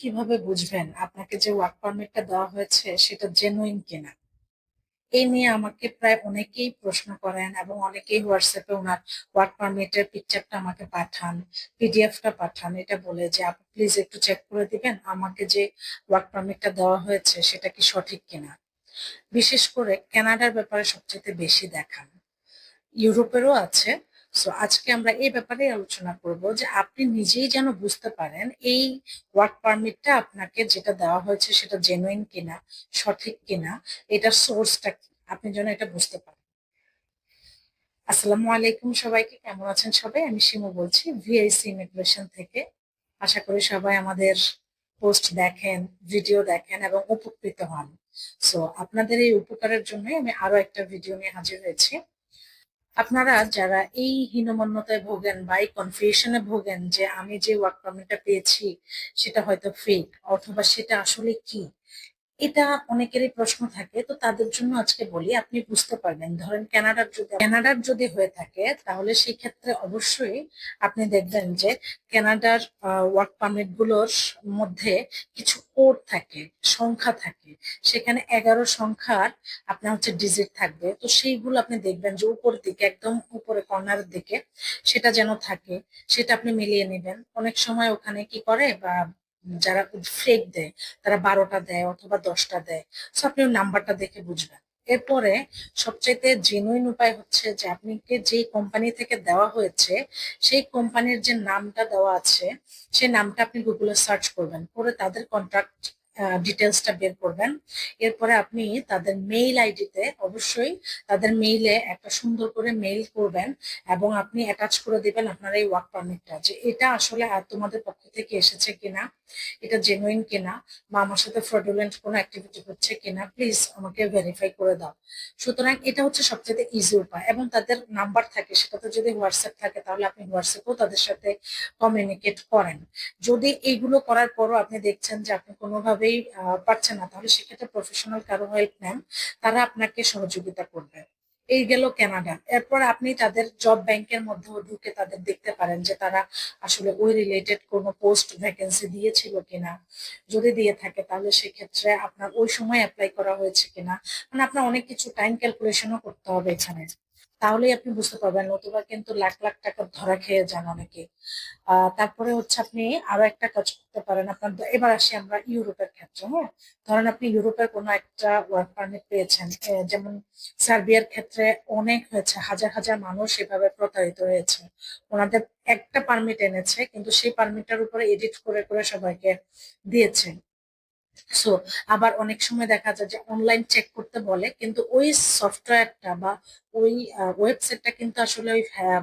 কীভাবে বুঝবেন আপনাকে যে ওয়ার্ক পারমিটটা দেওয়া হয়েছে সেটা জেনুইন কিনা? এই নিয়ে আমাকে প্রায় অনেকেই প্রশ্ন করেন এবং অনেকেই হোয়াটসঅ্যাপে ওনার ওয়ার্ক পারমিটের পিকচারটা আমাকে পাঠান পিডিএফটা পাঠান। এটা বলে যে, আপনি প্লিজ একটু চেক করে দিবেন আমাকে যে ওয়ার্ক পারমিটটা দেওয়া হয়েছে সেটা কি সঠিক কিনা? বিশেষ করে কানাডার ব্যাপারে সবচেয়ে বেশি দেখান। ইউরোপেরও আছে সো আজকে আমরা এই ব্যাপারে আলোচনা করব যে আপনি নিজেই যেন বুঝতে পারেন এই ওয়ার্ক পারমিটটা আপনাকে যেটা দেওয়া হয়েছে সেটা জেনুইন কিনা, সঠিক কিনা, এটার সোর্সটা কি? আপনি যেন এটা বুঝতে পারেন। আসসালামু আলাইকুম সবাইকে, কেমন আছেন সবাই? আমি শিমু বলছি ভিআইসি ইমিগ্রেশন থেকে। আশা করি সবাই আমাদের পোস্ট দেখেন ভিডিও দেখেন এবং উপকৃত হন। সো আপনাদের এই উপকারের জন্য আমি আরও একটা ভিডিও নিয়ে হাজির হয়েছি। আপনারা যারা এই হীনমন্যতায় ভোগেন বা এই কনফিউশনে ভোগেন যে আমি যে ওয়ার্ক পারমিটটা পেয়েছি, সেটা হয়তো ফেক অথবা সেটা আসলে কি? এটা অনেকেরই প্রশ্ন থাকে, তো তাদের জন্য আজকে বলি, আপনি বুঝতে পারবেন। ধরেন কানাডার যদি কানাডার যদি হয়ে থাকে, তাহলে সেই ক্ষেত্রে অবশ্যই আপনি দেখবেন যে কানাডার ওয়ার্ক পারমিটগুলোর মধ্যে কিছু কোড থাকে, সংখ্যা থাকে, সেখানে এগারো সংখ্যার আপনার হচ্ছে ডিজিট থাকবে। তো সেইগুলো আপনি দেখবেন যে উপর দিকে, একদম উপরে কর্নারের দিকে সেটা যেন থাকে, সেটা আপনি মিলিয়ে নেবেন। অনেক সময় ওখানে কি করে বা যারা ফেক দেয়, তারা বারোটা দেয় অথবা দশটা দেয়। সো আপনি নাম্বারটা দেখে বুঝবেন। এরপরে সবচাইতে জেনুইন উপায় হচ্ছে যে আপনাকে যে কোম্পানি থেকে দেওয়া হয়েছে, সেই কোম্পানির যে নামটা দেওয়া আছে, সেই নামটা আপনি গুগলে সার্চ করবেন। করে তাদের কন্ট্রাক্ট ডিটেলসটা বের করবেন। এরপরে আপনি তাদের মেইল আইডিতে অবশ্যই তাদের মেইলে একটা সুন্দর করে মেইল করবেন এবং আপনি অ্যাটাচ করে দিবেন আপনার এই ওয়ার্ক পারমিটটা যে এটা আসলে আর তোমাদের পক্ষ থেকে এসেছে কিনা, এটা জেনুইন কিনা বা আমার সাথে ফ্রডুলেন্ট কোনো অ্যাক্টিভিটি হচ্ছে কিনা প্লিজ আমাকে ভেরিফাই করে দাও। সুতরাং এটা হচ্ছে সবচেয়ে ইজি উপায় এবং তাদের নাম্বার থাকে সেটাতে যদি হোয়াটসঅ্যাপ থাকে তাহলে আপনি হোয়াটসঅ্যাপেও তাদের সাথে কমিউনিকেট করেন। যদি এইগুলো করার পরও আপনি দেখছেন যে আপনি কোনোভাবেই পারছেন না। তাহলে সেক্ষেত্রে প্রফেশনাল কারও হেল্প নেন, তারা আপনাকে সহযোগিতা করবে। এই গেল কানাডা এরপর আপনি তাদের জব ব্যাংকের মধ্যেও ঢুকে তাদের দেখতে পারেন যে তারা আসলে ওই রিলেটেড কোনো পোস্ট ভ্যাকেন্সি দিয়েছিল কিনা। যদি দিয়ে থাকে, তাহলে সেক্ষেত্রে আপনার ওই সময় অ্যাপ্লাই করা হয়েছে কিনা। মানে আপনার অনেক কিছু টাইম ক্যালকুলেশনও করতে হবে এখানে। তাহলেই আপনি বুঝতে পারবেন, নতুবা কিন্তু লাখ লাখ টাকা ধরা খেয়ে যান অনেকে। তারপরে হচ্ছে আপনি আরও একটা কাজ করতে পারেন। আপনার এবার আসি আমরা ইউরোপের ক্ষেত্রে হ্যাঁ? ধরেন আপনি ইউরোপের কোনো একটা ওয়ার্ক পারমিট পেয়েছেন যেমন সার্বিয়ার ক্ষেত্রে অনেক হয়েছে, হাজার হাজার মানুষ এভাবে প্রতারিত হয়েছে। ওনাদের একটা পারমিট এনেছে, কিন্তু সেই পারমিটটার উপরে এডিট করে করে সবাইকে দিয়েছে। সো আবার অনেক সময় দেখা যায় যে অনলাইন চেক করতে বলে, কিন্তু ওই সফটওয়্যারটা বা ওই ওয়েবসাইটটা কিন্তু আসলে ওই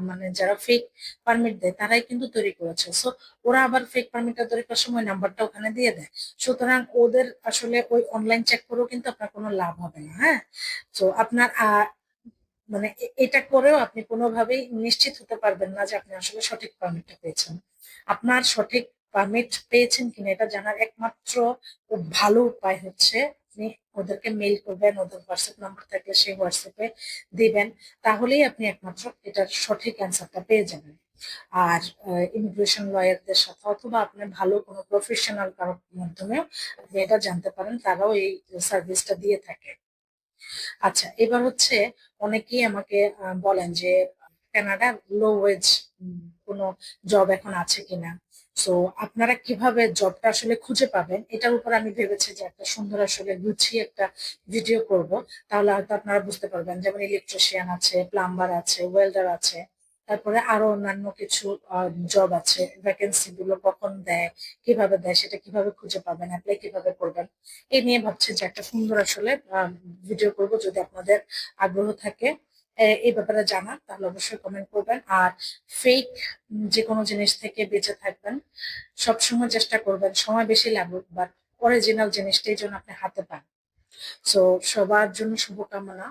মানে যারা ফেক পারমিট দেয়, তারাই কিন্তু তৈরি করেছে। সো ওরা আবার ফেক পারমিটটা তৈরি করার সময় নাম্বারটা ওখানে দিয়ে দেয়। সুতরাং ওদের আসলে ওই অনলাইন চেক করেও কিন্তু আপনার কোনো লাভ হবে না হ্যাঁ? তো আপনার মানে এটা করেও আপনি কোনোভাবেই নিশ্চিত হতে পারবেন না যে আপনি আসলে সঠিক পারমিটটা পেয়েছেন। আপনার সঠিক পারমিট পেয়েছেন কিনা এটা জানার একমাত্র ভালো উপায় হচ্ছে আপনি ওদেরকে মেইল করবেন, ওদের হোয়াটসঅ্যাপ নাম্বার থাকলে সেই হোয়াটসঅ্যাপে দিবেন, তাহলেই আপনি একমাত্র এটার সঠিক অ্যান্সারটা পেয়ে যাবেন। আর ইমিগ্রেশন লয়ারদের সাথে অথবা আপনার ভালো কোনো প্রফেশনাল কারোর মাধ্যমেও আপনি এটা জানতে পারেন, তারাও এই সার্ভিসটা দিয়ে থাকে। আচ্ছা এবার হচ্ছে অনেকেই আমাকে বলেন যে কানাডা লো ওয়েজ কোনো জব এখন আছে কিনা। সো আপনারা কীভাবে জবটা আসলে খুঁজে পাবেন, এটার উপর আমি ভেবেছি যে একটা সুন্দর আসলে গুছিয়ে একটা ভিডিও করব। তাহলে হয়তো আপনারা বুঝতে পারবেন, যেমন ইলেকট্রিশিয়ান আছে প্লাম্বার আছে ওয়েল্ডার আছে, তারপরে আরও অন্যান্য কিছু জব আছে ভ্যাকেন্সি গুলো কখন দেয়, কীভাবে দেয়, সেটা কীভাবে খুঁজে পাবেন অ্যাপ্লাই কীভাবে করবেন এই নিয়ে ভাবছি যে একটা সুন্দর আসলে ভিডিও করব যদি আপনাদের আগ্রহ থাকে। এই ব্যাপারে জানান, তাহলে অবশ্যই কমেন্ট করবেন। আর ফেক যে কোনো জিনিস থেকে বেঁচে থাকবেন, সবসময় চেষ্টা করবেন, সময় বেশি লাগুক বাট অরিজিনাল জিনিসটাই যেন আপনি হাতে পান। সো সবার জন্য শুভকামনা।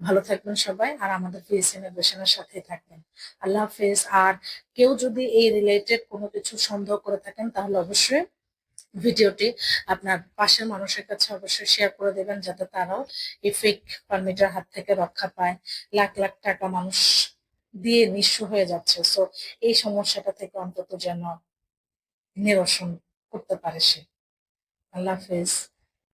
ভালো থাকবেন সবাই, আর আমাদের ফেস ইনোভেশনের সাথে থাকবেন। আল্লাহ হাফেজ। আর কেউ যদি এই রিলেটেড কোনো কিছু সন্দেহ করে থাকেন, তাহলে অবশ্যই ভিডিওটি আপনার পাশের মানুষের কাছে অবশ্যই শেয়ার করে দেবেন যাতে তারাও এই ফেক পারমিটের হাত থেকে রক্ষা পায়। লাখ লাখ টাকা মানুষ দিয়ে নিঃস্ব হয়ে যাচ্ছে। সো এই সমস্যাটা থেকে অন্তত যেন নিরসন করতে পারে সে। আল্লাহ হাফেজ।